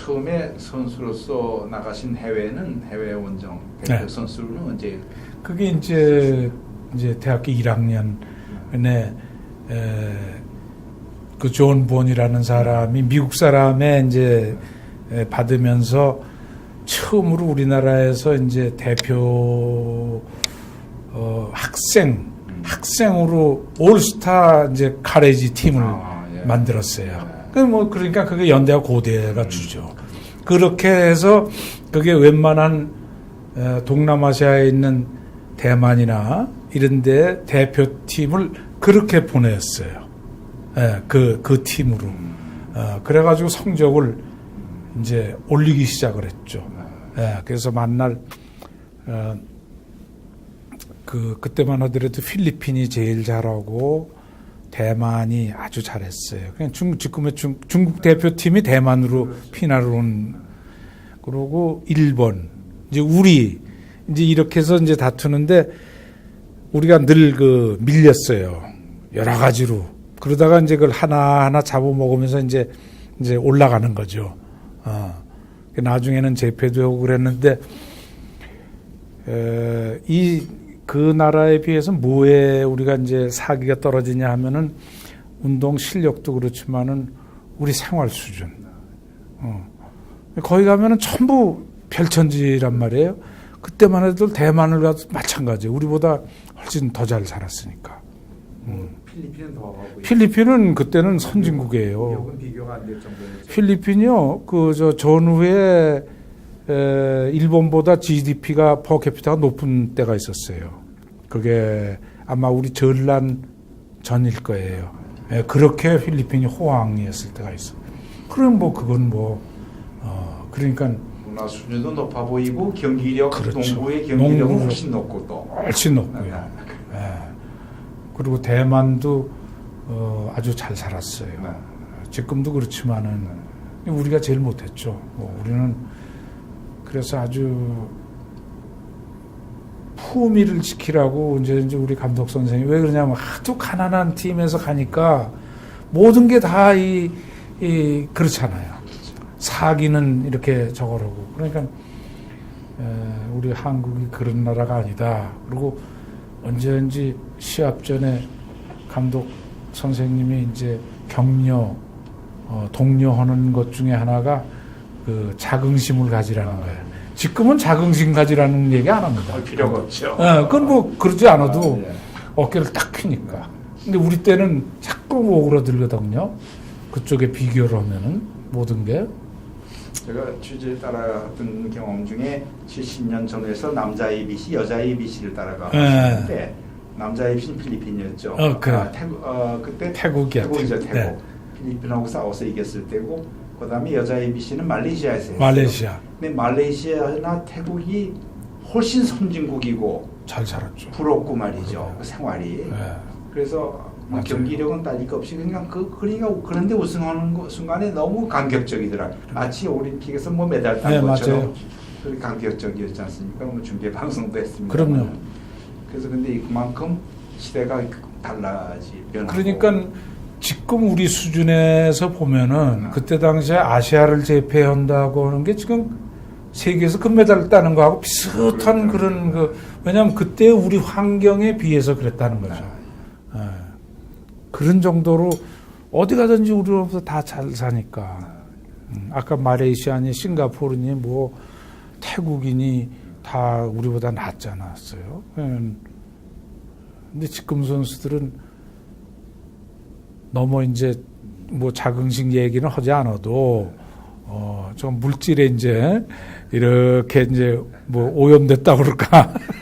처음에 선수로서 나가신 해외는 해외 원정 대표 네. 선수는 언제? 그게 이제 이제 대학교 1학년에 그존 본이라는 사람이 미국 사람의 이제 에, 받으면서 처음으로 우리나라에서 이제 대표 어, 학생 학생으로 올스타 이제 카레지 팀을 아, 예. 만들었어요. 그뭐 그러니까 그게 연대와 고대가 주죠. 그렇게 해서 그게 웬만한 어, 동남아시아에 있는 대만이나 이런데 대표팀을 그렇게 보냈어요. 예, 그, 그 팀으로. 어, 그래가지고 성적을 이제 올리기 시작을 했죠. 예, 그래서 만날, 어, 그, 그때만 하더라도 필리핀이 제일 잘하고 대만이 아주 잘했어요. 그냥 중, 지금의 중, 중국 대표팀이 대만으로 피나를 온, 그러고 일본, 이제 우리, 이제 이렇게 해서 이제 다투는데 우리가 늘 그 밀렸어요. 여러 가지로. 그러다가 이제 그걸 하나하나 잡아먹으면서 이제 이제 올라가는 거죠. 어. 나중에는 재패도 하고 그랬는데, 에, 이, 그 나라에 비해서 뭐에 우리가 이제 사기가 떨어지냐 하면은 운동 실력도 그렇지만은 우리 생활 수준. 어. 거기 가면은 전부 별천지란 말이에요. 그때만 해도 대만을 가도 마찬가지예요. 우리보다 훨씬 더 잘 살았으니까. 필리핀은 더 필리핀은 그때는 선진국이에요. 필리핀이요, 그 저 전후에 에, 일본보다 GDP가 퍼 캐피타가 높은 때가 있었어요. 그게 아마 우리 전란 전일 거예요. 예, 그렇게 필리핀이 호황이었을 때가 있어. 그럼 뭐 그건 뭐 어, 그러니까 문화 수준도 높아 보이고 경기력, 그렇죠. 농구의 경기력은. 훨씬 높고 또. 훨씬 높고요. 예. 그리고 대만도 어, 아주 잘 살았어요. 네. 지금도 그렇지만은 우리가 제일 못했죠. 뭐 우리는 그래서 아주 품위를 지키라고 이제 우리 감독 선생이 왜 그러냐면 하도 가난한 팀에서 가니까 모든 게 다 이, 이 그렇잖아요. 사기는 이렇게 저거라고 그러니까 에, 우리 한국이 그런 나라가 아니다. 그리고 언제든지 시합 전에 감독 선생님이 이제 격려 어, 독려하는 것 중에 하나가 그 자긍심을 가지라는 거예요. 지금은 자긍심 가지라는 얘기 안 합니다. 할 필요가 없죠. 예, 그건 뭐 그러지 않아도 아, 예. 어깨를 딱 펴니까. 근데 우리 때는 자꾸 오그라들거든요. 그쪽에 비교를 하면은 모든 게. 제가 취재 따라갔던 경험 중에 70년 전에서 남자 ABC, 여자 ABC를 따라가는데 남자 ABC는 필리핀이었죠. 네. 어, 그래. 아, 태국, 어, 그때 태국이야, 태국이죠, 태국. 태국. 네. 필리핀하고 싸워서 이겼을 때고, 그다음에 여자 ABC는 말레이시아에서 했어요. 말레이시아 근데 말레이시아나 태국이 훨씬 선진국이고 잘 살았죠. 부럽고 말이죠. 그 생활이. 예. 그래서 뭐. 경기력은 딸릴 것 없이 그냥 그 그러니까 그런데 우승하는 거- 순간에 너무 감격적이더라. 마치 올림픽에서 뭐 메달 딴 네, 것처럼 맞아요. 그렇게 감격적이었지 않습니까? 뭐 준비 방송도 했습니다. 그럼요. 그래서 근데 그만큼 시대가 달라지 변하고. 그러니까 지금 우리 수준에서 보면은 음. 그때 당시에 아시아를 제패한다고 하는 게 지금 세계에서 금메달을 따는 거하고 비슷한. 그런 그 왜냐하면 그때 우리 환경에 비해서 그랬다는 거죠. 예. 그런 정도로 어디 가든지 우리로부터 다 잘 사니까. 음, 아까 말레이시아니 싱가포르니 뭐 태국이니 다 우리보다 낫지 않았어요. 예. 근데 지금 선수들은 너무 이제 뭐 자긍심 얘기는 하지 않아도 어좀 물질에 이제 이렇게 이제 뭐 오염됐다 그럴까